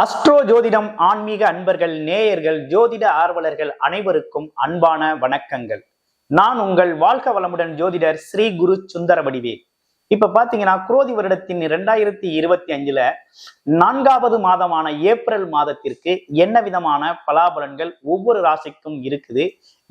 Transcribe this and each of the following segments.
Astro ஜோதிடம் ஆன்மீக அன்பர்கள் நேயர்கள் ஜோதிட ஆர்வலர்கள் அனைவருக்கும் அன்பான வணக்கங்கள். நான் உங்கள் வாழ்க வளமுடன் ஜோதிடர் ஸ்ரீ குரு சுந்தர வடிவே இப்ப பாத்தீங்கன்னா குரோதி வருடத்தின் இரண்டாயிரத்தி இருபத்தி அஞ்சுல நான்காவது மாதமான ஏப்ரல் மாதத்திற்கு என்ன விதமான பலாபலன்கள் ஒவ்வொரு ராசிக்கும் இருக்குது?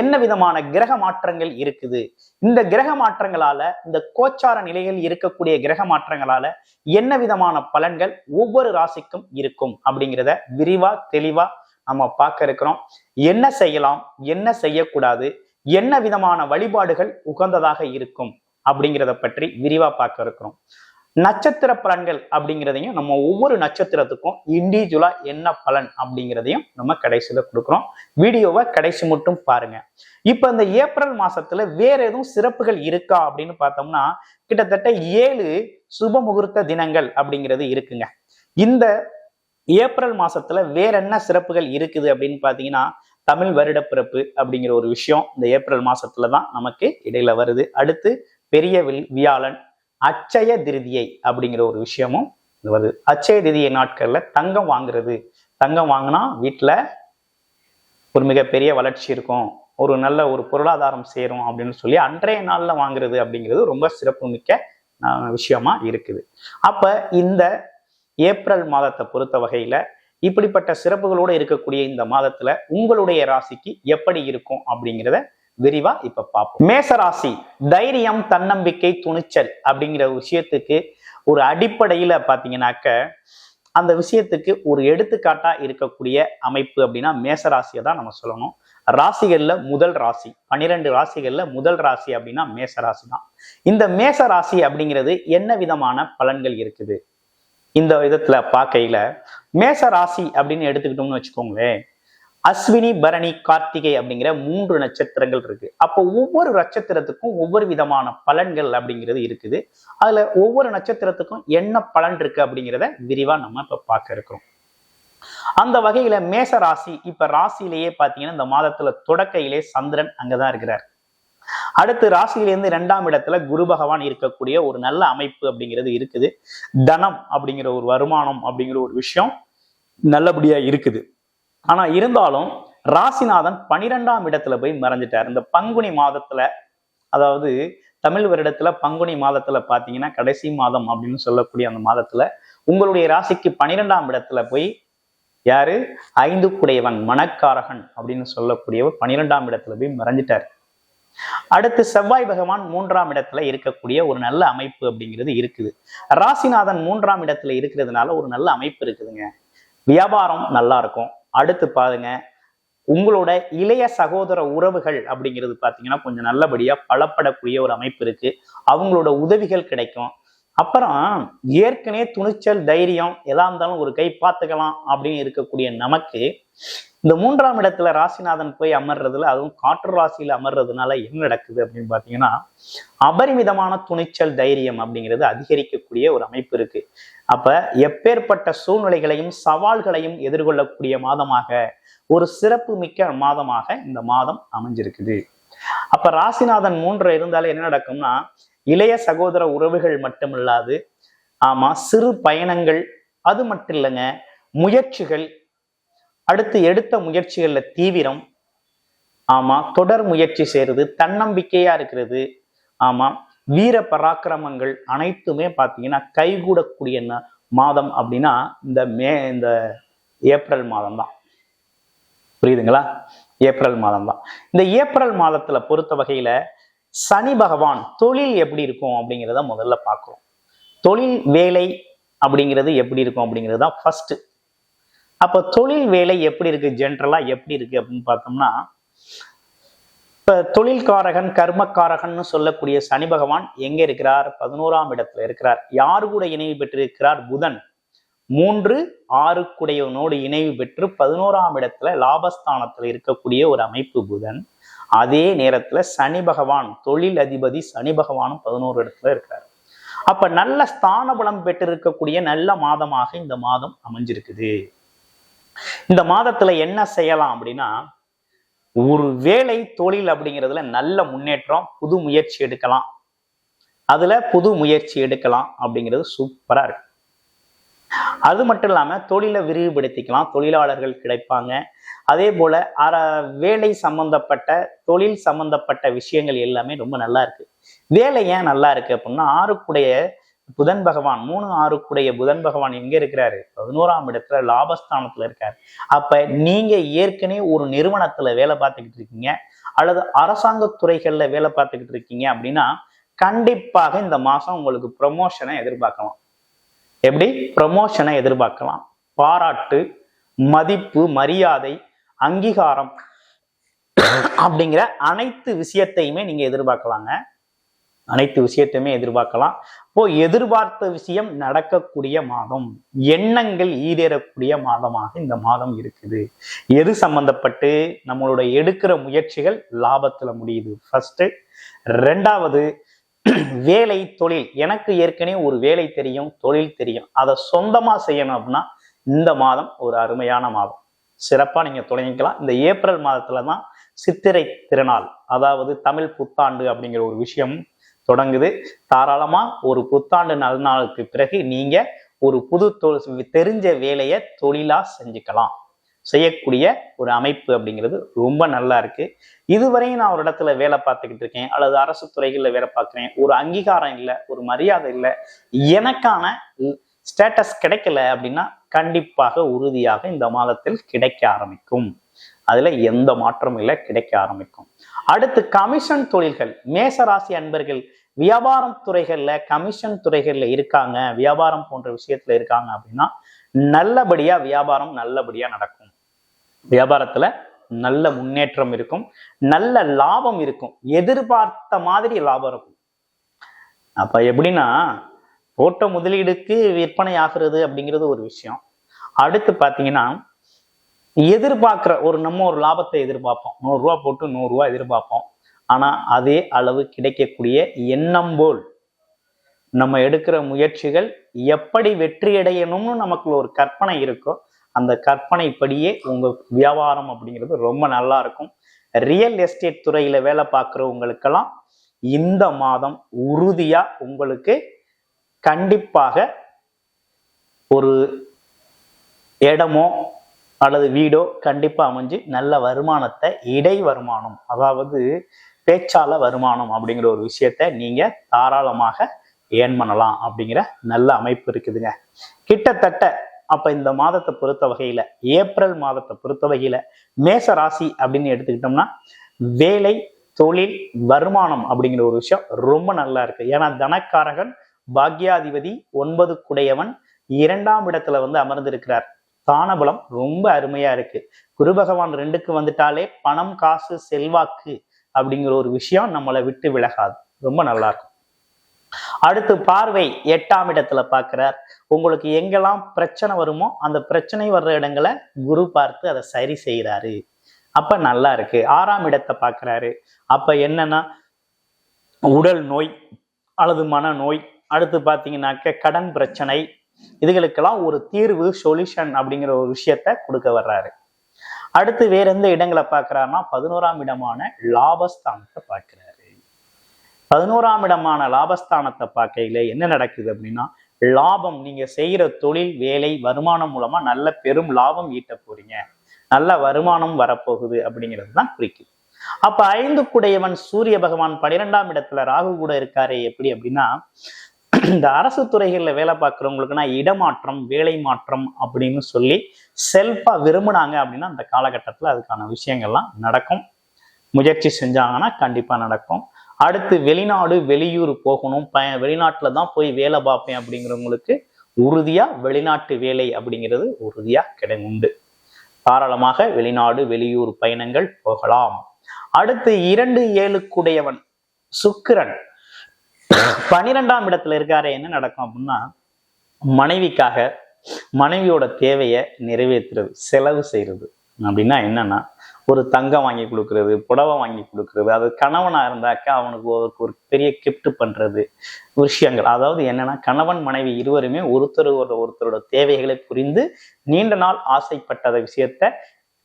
என்ன விதமான கிரக மாற்றங்கள் இருக்குது? இந்த கிரக மாற்றங்களால இந்த கோச்சார நிலையில் இருக்கக்கூடிய கிரக மாற்றங்களால என்ன விதமான பலன்கள் ஒவ்வொரு ராசிக்கும் இருக்கும் அப்படிங்கிறத விரிவா தெளிவா நம்ம பார்க்க இருக்கிறோம். என்ன செய்யலாம் என்ன செய்யக்கூடாது என்ன விதமான வழிபாடுகள் உகந்ததாக இருக்கும் அப்படிங்கிறத பற்றி விரிவா பார்க்க இருக்கிறோம். நட்சத்திர பலன்கள் அப்படிங்கிறதையும் நம்ம ஒவ்வொரு நட்சத்திரத்துக்கும் இண்டிவிஜுவலா என்ன பலன் அப்படிங்கிறதையும் நம்ம கடைசியில கொடுக்குறோம். வீடியோவை கடைசி மட்டும் பாருங்க. இப்ப இந்த ஏப்ரல் மாசத்துல வேற எதுவும் சிறப்புகள் இருக்கா அப்படின்னு பார்த்தோம்னா கிட்டத்தட்ட ஏழு சுப முகூர்த்த தினங்கள் அப்படிங்கிறது இருக்குங்க. இந்த ஏப்ரல் மாசத்துல வேற என்ன சிறப்புகள் இருக்குது அப்படின்னு பாத்தீங்கன்னா தமிழ் வருட பிறப்பு அப்படிங்கிற ஒரு விஷயம் இந்த ஏப்ரல் மாசத்துல தான் நமக்கு இடையில வருது. அடுத்து பெரிய வியாழன் அச்சய திருதியை அப்படிங்கிற ஒரு விஷயமும் வருது. அச்சய திருதியை நாட்கள்ல தங்கம் வாங்குறது. தங்கம் வாங்கினா வீட்டில் ஒரு மிகப்பெரிய வளர்ச்சி இருக்கும். ஒரு நல்ல ஒரு பொருளாதாரம் சேரும் அப்படின்னு சொல்லி அன்றைய நாளில் வாங்குறது அப்படிங்கிறது ரொம்ப சிறப்புமிக்க விஷயமா இருக்குது. அப்ப இந்த ஏப்ரல் மாதத்தை பொறுத்த வகையில இப்படிப்பட்ட சிறப்புகளோடு இருக்கக்கூடிய இந்த மாதத்துல உங்களுடைய ராசிக்கு எப்படி இருக்கும் அப்படிங்கிறத விரிவா இப்ப பார்ப்போம். மேச ராசி தைரியம் தன்னம்பிக்கை துணிச்சல் அப்படிங்கிற விஷயத்துக்கு ஒரு அடிப்படையில பாத்தீங்கன்னாக்க அந்த விஷயத்துக்கு ஒரு எடுத்துக்காட்டா இருக்கக்கூடிய அமைப்பு அப்படின்னா மேசராசியை தான் நம்ம சொல்லணும். ராசிகள்ல முதல் ராசி பன்னிரெண்டு ராசிகள்ல முதல் ராசி அப்படின்னா மேசராசி தான். இந்த மேச ராசி அப்படிங்கிறது என்ன விதமான பலன்கள் இருக்குது? இந்த விதத்துல பார்க்கையில மேச ராசி அப்படின்னு எடுத்துக்கிட்டோம்னு வச்சுக்கோங்களேன். அஸ்வினி பரணி கார்த்திகை அப்படிங்கிற மூன்று நட்சத்திரங்கள் இருக்கு. அப்போ ஒவ்வொரு நட்சத்திரத்துக்கும் ஒவ்வொரு விதமான பலன்கள் அப்படிங்கிறது இருக்குது. அதுல ஒவ்வொரு நட்சத்திரத்துக்கும் என்ன பலன் இருக்கு அப்படிங்கிறத விரிவா நம்ம இப்ப பார்க்க இருக்கிறோம். அந்த வகையில மேச ராசி இப்ப ராசியிலேயே பாத்தீங்கன்னா இந்த மாதத்துல தொடக்கையிலே சந்திரன் அங்கதான் இருக்கிறார். அடுத்து ராசியிலேருந்து இரண்டாம் இடத்துல குரு பகவான் இருக்கக்கூடிய ஒரு நல்ல அமைப்பு அப்படிங்கிறது இருக்குது. தனம் அப்படிங்கிற ஒரு வருமானம் அப்படிங்கிற ஒரு விஷயம் நல்லபடியா இருக்குது. ஆனா இருந்தாலும் ராசிநாதன் பனிரெண்டாம் இடத்துல போய் மறைஞ்சிட்டார். இந்த பங்குனி மாதத்துல அதாவது தமிழ் வருடத்துல பங்குனி மாதத்துல பாத்தீங்கன்னா கடைசி மாதம் அப்படின்னு சொல்லக்கூடிய அந்த மாதத்துல உங்களுடைய ராசிக்கு பனிரெண்டாம் இடத்துல போய் யாரு? ஐந்து குடையவன் மணக்காரகன் அப்படின்னு சொல்லக்கூடியவர் பனிரெண்டாம் இடத்துல போய் மறைஞ்சிட்டார். அடுத்து செவ்வாய் பகவான் மூன்றாம் இடத்துல இருக்கக்கூடிய ஒரு நல்ல அமைப்பு அப்படிங்கிறது இருக்குது. ராசிநாதன் மூன்றாம் இடத்துல இருக்கிறதுனால ஒரு நல்ல அமைப்பு இருக்குதுங்க. வியாபாரம் நல்லா இருக்கும். அடுத்து பாருங்க. உங்களோட இளைய சகோதர உறவுகள் அப்படிங்கிறது பார்த்தீங்கன்னா கொஞ்சம் நல்லபடியா பலப்படக்கூடிய ஒரு அமைப்பு இருக்கு. அவங்களோட உதவிகள் கிடைக்கும். அப்புறம் ஏற்கனவே துணிச்சல் தைரியம் எதா இருந்தாலும் ஒரு கை பார்த்துக்கலாம் அப்படின்னு இருக்கக்கூடிய நமக்கு இந்த மூன்றாம் இடத்துல ராசிநாதன் போய் அமர்றதுல அதுவும் காற்று ராசியில அமர்றதுனால என்ன நடக்குது அப்படின்னு பாத்தீங்கன்னா அபரிமிதமான துணிச்சல் தைரியம் அப்படிங்கிறது அதிகரிக்கக்கூடிய ஒரு அமைப்பு இருக்கு. அப்ப எப்பேற்பட்ட சூழ்நிலைகளையும் சவால்களையும் எதிர்கொள்ளக்கூடிய மாதமாக ஒரு சிறப்பு மிக்க மாதமாக இந்த மாதம் அமைஞ்சிருக்குது. அப்ப ராசிநாதன் மூன்று இருந்தாலே என்ன நடக்கும்னா இளைய சகோதர உறவுகள் மட்டுமில்லாது ஆமா சிறு பயணங்கள் அது மட்டும் இல்லைங்க முயற்சிகள் அடுத்து எடுத்த முயற்சிகளில் தீவிரம். ஆமா தொடர் முயற்சி செய்யறது தன்னம்பிக்கையா இருக்கிறது. ஆமா வீர பராக்கிரமங்கள் அனைத்துமே பார்த்தீங்கன்னா கைகூடக்கூடிய மாதம் அப்படின்னா இந்த மே இந்த ஏப்ரல் மாதம் தான் புரியுதுங்களா? ஏப்ரல் மாதம் தான் இந்த ஏப்ரல் மாதத்துல பொறுத்த வகையில சனி பகவான் தொழில் எப்படி இருக்கும் அப்படிங்கிறத முதல்ல பார்க்குறோம் தொழில் வேலை அப்படிங்கிறது எப்படி இருக்கும் அப்படிங்கிறது தான் ஃபர்ஸ்ட் அப்போ தொழில் வேலை எப்படி இருக்கு? ஜென்ரலாக எப்படி இருக்கு அப்படின்னு பார்த்தோம்னா இப்போ தொழில்காரகன் கர்மக்காரகன் சொல்லக்கூடிய சனி பகவான் எங்க இருக்கிறார்? பதினோராம் இடத்துல இருக்கிறார். யாரு கூட இணைவு பெற்றிருக்கிறார்? புதன். மூன்று ஆறுக்குடையவனோடு இணைவு பெற்று பதினோராம் இடத்துல லாபஸ்தானத்தில் இருக்கக்கூடிய ஒரு அமைப்பு புதன். அதே நேரத்துல சனி பகவான் தொழில் அதிபதி சனி பகவானும் பதினோரு இடத்துல இருக்கிறார். அப்ப நல்ல ஸ்தான பலம் பெற்றிருக்கக்கூடிய நல்ல மாதமாக இந்த மாதம் அமைஞ்சிருக்குது. இந்த மாதத்துல என்ன செய்யலாம் அப்படின்னா ஒரு வேலை தொழில் அப்படிங்கிறதுல நல்ல முன்னேற்றம் புது முயற்சி எடுக்கலாம். அதுல புது முயற்சி எடுக்கலாம் அப்படிங்கிறது சூப்பரா இருக்கு. அது மட்டும் இல்லாம தொழிலை விரிவுபடுத்திக்கலாம் தொழிலாளர்கள் கிடைப்பாங்க. அதே போல அற வேலை சம்பந்தப்பட்ட தொழில் சம்பந்தப்பட்ட விஷயங்கள் எல்லாமே ரொம்ப நல்லா இருக்கு. வேலை ஏன் நல்லா இருக்கு அப்படின்னா ஆறுக்குடைய புதன் பகவான் மூணு ஆறுக்குடைய புதன் பகவான் எங்க இருக்கிறாரு? பதினோராம் இடத்துல லாபஸ்தானத்துல இருக்காரு. அப்ப நீங்க ஏற்கனவே ஒரு நிறுவனத்துல வேலை பார்த்துக்கிட்டு இருக்கீங்க. அல்லது அரசாங்க துறைகள்ல வேலை பார்த்துக்கிட்டு இருக்கீங்க அப்படின்னா கண்டிப்பாக இந்த மாசம் உங்களுக்கு ப்ரமோஷனை எதிர்பார்க்கலாம். எப்படி? ப்ரமோஷனை எதிர்பார்க்கலாம். பாராட்டு மதிப்பு மரியாதை அங்கீகாரம் அப்படிங்கிற அனைத்து விஷயத்தையுமே நீங்க எதிர்பார்க்கலாங்க. அனைத்து விஷயத்தையுமே எதிர்பார்க்கலாம். இப்போ எதிர்பார்த்த விஷயம் நடக்கக்கூடிய மாதம் எண்ணங்கள் ஈடேறக்கூடிய மாதமாக இந்த மாதம் இருக்குது. எது சம்பந்தப்பட்டு நம்மளோட எடுக்கிற முயற்சிகள் லாபத்துல முடியுது? ஃபர்ஸ்ட் ரெண்டாவது வேலை தொழில். எனக்கு ஏற்கனவே ஒரு வேலை தெரியும் தொழில் தெரியும். அதை சொந்தமா செய்யணும் அப்படின்னா இந்த மாதம் ஒரு அருமையான மாதம். சிறப்பா நீங்க தொடங்கிக்கலாம். இந்த ஏப்ரல் மாதத்துல தான் சித்திரை திருநாள் அதாவது தமிழ் புத்தாண்டு அப்படிங்கிற ஒரு விஷயம் தொடங்குது. தாராளமா ஒரு புத்தாண்டு நல்நாளுக்கு பிறகு நீங்க ஒரு புது தொழில் தெரிஞ்ச வேலையை தொழிலா செஞ்சுக்கலாம். செய்யக்கூடிய ஒரு அமைப்பு அப்படிங்கிறது ரொம்ப நல்லா இருக்கு. இதுவரையும் நான் ஒரு இடத்துல வேலை பார்த்துக்கிட்டு இருக்கேன் அல்லது அரசு துறைகளில் வேலை பார்க்குறேன் ஒரு அங்கீகாரம் இல்லை ஒரு மரியாதை இல்லை எனக்கான ஸ்டேட்டஸ் கிடைக்கல அப்படின்னா கண்டிப்பாக உறுதியாக இந்த மாதத்தில் கிடைக்க ஆரம்பிக்கும். அதுல எந்த மாற்றமும் இல்லை கிடைக்க ஆரம்பிக்கும். அடுத்து கமிஷன் தொழில்கள். மேசராசி அன்பர்கள் வியாபாரம் துறைகள்ல கமிஷன் துறைகள்ல இருக்காங்க. வியாபாரம் போன்ற விஷயத்துல இருக்காங்க அப்படின்னா நல்லபடியா வியாபாரம் நல்லபடியா நடக்கும். வியாபாரத்துல நல்ல முன்னேற்றம் இருக்கும். நல்ல லாபம் இருக்கும். எதிர்பார்த்த மாதிரி லாபம் இருக்கும். அப்ப எப்படின்னா போட்ட முதலீடுக்கு விற்பனை ஆகிறது அப்படிங்கிறது ஒரு விஷயம். அடுத்து பாத்தீங்கன்னா எதிர்பார்க்குற ஒரு நம்ம ஒரு லாபத்தை எதிர்பார்ப்போம். நூறுரூவா போட்டு நூறுரூவா எதிர்பார்ப்போம். ஆனால் அதே அளவு கிடைக்கக்கூடிய எண்ணம் போல் நம்ம எடுக்கிற முயற்சிகள் எப்படி வெற்றியடையணும்னு நமக்குள்ள நமக்கு ஒரு கற்பனை இருக்கோ அந்த கற்பனைப்படியே உங்கள் வியாபாரம் அப்படிங்கிறது ரொம்ப நல்லா இருக்கும். ரியல் எஸ்டேட் துறையில் வேலை பார்க்குறவங்களுக்கெல்லாம் இந்த மாதம் உறுதியாக உங்களுக்கு கண்டிப்பாக ஒரு இடமோ அல்லது வீடோ கண்டிப்பா அமைஞ்சு நல்ல வருமானத்தை இடை வருமானம் அதாவது பேச்சால வருமானம் அப்படிங்கிற ஒரு விஷயத்த நீங்க தாராளமாக ஏன் பண்ணலாம் அப்படிங்கிற நல்ல அமைப்பு இருக்குதுங்க. கிட்டத்தட்ட அப்ப இந்த மாதத்தை பொறுத்த வகையில ஏப்ரல் மாதத்தை பொறுத்த வகையில மேச ராசி அப்படின்னு எடுத்துக்கிட்டோம்னா வேலை தொழில் வருமானம் அப்படிங்கிற ஒரு விஷயம் ரொம்ப நல்லா இருக்கு. ஏன்னா தனக்காரகன் பாக்யாதிபதி ஒன்பது குடையவன் இரண்டாம் இடத்துல வந்து அமர்ந்திருக்கிறார். தானபலம் ரொம்ப அருமையா இருக்கு. குரு பகவான் ரெண்டுக்கு வந்துட்டாலே பணம் காசு செல்வாக்கு அப்படிங்கிற ஒரு விஷயம் நம்மளை விட்டு விலகாது. ரொம்ப நல்லா இருக்கும். அடுத்து பார்வை எட்டாம் இடத்துல பாக்குறார் உங்களுக்கு எங்கெல்லாம் பிரச்சனை வருமோ அந்த பிரச்சனை வர்ற இடங்களை குரு பார்த்து அதை சரி செய்யறாரு அப்ப நல்லா இருக்கு. ஆறாம் இடத்தை பாக்குறாரு அப்ப என்னன்னா உடல் நோய் அல்லது மன நோய் அடுத்து பாத்தீங்கன்னாக்க கடன் பிரச்சனை இதுகளுக்கெல்லாம் ஒரு தீர்வு சொல்யூஷன் அப்படிங்கிற ஒரு விஷயத்த கொடுக்க வர்றாரு. அடுத்து வேற எந்த இடங்களை பார்க்கிறாருன்னா பதினோராம் இடமான லாபஸ்தானத்தை பார்க்கிறாரு. பதினோராம் இடமான லாபஸ்தானத்தை பார்க்கையில என்ன நடக்குது அப்படின்னா லாபம் நீங்க செய்யற தொழில் வேலை வருமானம் மூலமா நல்ல பெரும் லாபம் ஈட்ட போறீங்க. நல்ல வருமானம் வரப்போகுது அப்படிங்கிறது தான் குறிக்குது அப்ப ஐந்து குடையவன் சூரிய பகவான் பனிரெண்டாம் இடத்துல ராகு கூட இருக்காரு எப்படி அப்படின்னா இந்த அரசு துறைகளில் வேலை பார்க்குறவங்களுக்குன்னா இடமாற்றம் வேலை மாற்றம் அப்படின்னு சொல்லி செல்ஃபாக விரும்புனாங்க அப்படின்னா அந்த காலகட்டத்தில் அதுக்கான விஷயங்கள்லாம் நடக்கும். முயற்சி செஞ்சாங்கன்னா கண்டிப்பாக நடக்கும். அடுத்து வெளிநாடு வெளியூர் போகணும். ப வெளிநாட்டில் தான் போய் வேலை பார்ப்பேன் அப்படிங்கிறவங்களுக்கு உறுதியாக வெளிநாட்டு வேலை அப்படிங்கிறது உறுதியாக கிடைக்குண்டு தாராளமாக வெளிநாடு வெளியூர் பயணங்கள் போகலாம். அடுத்து இரண்டு ஏழுக்குடையவன் சுக்கிரன். பனிரெண்டாம் இடத்துல இருக்காரு என்ன நடக்கும் அப்படின்னா மனைவிக்காக மனைவியோட தேவையை நிறைவேற்றுறது செலவு செய்யறது அப்படின்னா என்னன்னா ஒரு தங்கம் வாங்கி கொடுக்கறது புடவை வாங்கி கொடுக்கறது அது கணவனா இருந்தாக்கா அவனுக்கு ஒரு ஒரு பெரிய கிஃப்ட் பண்றது விஷயங்கள். அதாவது என்னன்னா கணவன் மனைவி இருவருமே ஒருத்தர் ஒரு ஒருத்தரோட தேவைகளை புரிந்து நீண்ட நாள் ஆசைப்பட்டத விஷயத்த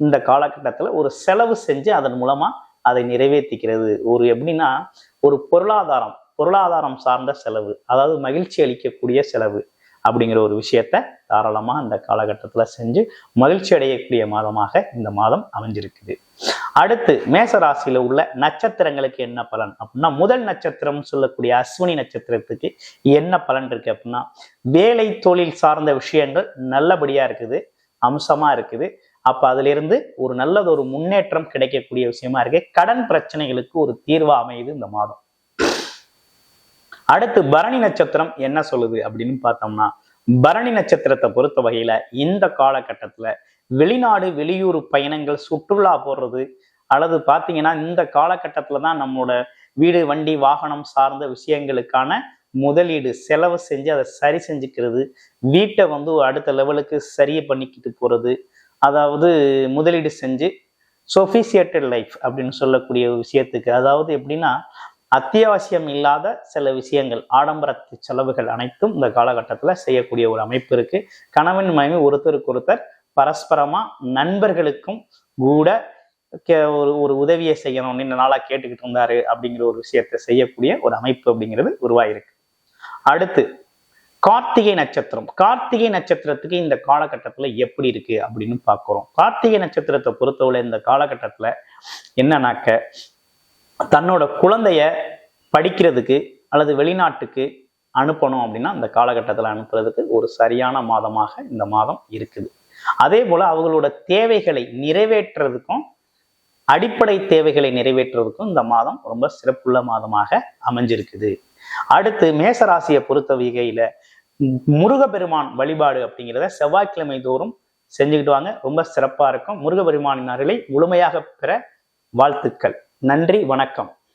இந்த காலகட்டத்துல ஒரு செலவு செஞ்சு அதன் மூலமா அதை நிறைவேற்றிக்கிறது. ஒரு எப்படின்னா ஒரு பொருளாதாரம் பொருளாதாரம் சார்ந்த செலவு அதாவது மகிழ்ச்சி அளிக்கக்கூடிய செலவு அப்படிங்கிற ஒரு விஷயத்த தாராளமாக அந்த காலகட்டத்தில் செஞ்சு மகிழ்ச்சி அடையக்கூடிய மாதமாக இந்த மாதம் அமைஞ்சிருக்குது. அடுத்து மேச ராசியில உள்ள நட்சத்திரங்களுக்கு என்ன பலன்? அப்படின்னா முதல் நட்சத்திரம் சொல்லக்கூடிய அஸ்வினி நட்சத்திரத்துக்கு என்ன பலன் இருக்கு அப்படின்னா வேலை தொழில் சார்ந்த விஷயங்கள் நல்லபடியா இருக்குது அம்சமா இருக்குது. அப்ப அதுல இருந்து ஒரு நல்லது ஒரு முன்னேற்றம் கிடைக்கக்கூடிய விஷயமா இருக்கு. கடன் பிரச்சனைகளுக்கு ஒரு தீர்வா அமையுது இந்த மாதம். அடுத்து பரணி நட்சத்திரம் என்ன சொல்லுது அப்படின்னு பார்த்தோம்னா பரணி நட்சத்திரத்தை பொறுத்த வகையில இந்த காலகட்டத்துல வெளிநாடு வெளியூர் பயணங்கள் சுற்றுலா போடுறது அல்லது பார்த்தீங்கன்னா இந்த காலகட்டத்துல தான் நம்மளோட வீடு வண்டி வாகனம் சார்ந்த விஷயங்களுக்கான முதலீடு செலவு செஞ்சு அதை சரி செஞ்சுக்கிறது வீட்டை வந்து அடுத்த லெவலுக்கு சரியை பண்ணிக்கிட்டு போறது அதாவது முதலீடு செஞ்சு சொஃபிசியேட்டட் லைஃப் அப்படின்னு சொல்லக்கூடிய விஷயத்துக்கு அதாவது எப்படின்னா அத்தியாவசியம் இல்லாத சில விஷயங்கள் ஆடம்பர செலவுகள் அனைத்தும் இந்த காலகட்டத்தில் செய்யக்கூடிய ஒரு அமைப்பு இருக்கு. கணவன் மனைவி ஒருத்தருக்கு ஒருத்தர் பரஸ்பரமா நண்பர்களுக்கும் கூட ஒரு ஒரு உதவியை செய்யணும். இந்த நாளாக கேட்டுக்கிட்டு இருந்தாரு அப்படிங்கிற ஒரு விஷயத்த செய்யக்கூடிய ஒரு அமைப்பு அப்படிங்கிறது உருவாயிருக்கு. அடுத்து கார்த்திகை நட்சத்திரம். கார்த்திகை நட்சத்திரத்துக்கு இந்த காலகட்டத்தில் எப்படி இருக்கு அப்படின்னு பார்க்குறோம். கார்த்திகை நட்சத்திரத்தை பொறுத்தவரை இந்த காலகட்டத்தில் என்னன்னாக்க தன்னோட குழந்தைய படிக்கிறதுக்கு அல்லது வெளிநாட்டுக்கு அனுப்பணும் அப்படின்னா இந்த காலகட்டத்தில் அனுப்புறதுக்கு ஒரு சரியான மாதமாக இந்த மாதம் இருக்குது. அதே போல அவங்களோட தேவைகளை நிறைவேற்றுறதுக்கும் அடிப்படை தேவைகளை நிறைவேற்றுறதுக்கும் இந்த மாதம் ரொம்ப சிறப்புள்ள மாதமாக அமைஞ்சிருக்குது. அடுத்து மேசராசியை பொறுத்த வகையில முருகப்பெருமான் வழிபாடு அப்படிங்கிறத செவ்வாய்க்கிழமை தோறும் செஞ்சுக்கிட்டு வாங்க. ரொம்ப சிறப்பா இருக்கும். முருகப்பெருமானின் அருளை முழுமையாக பெற வாழ்த்துக்கள். நன்றி வணக்கம்.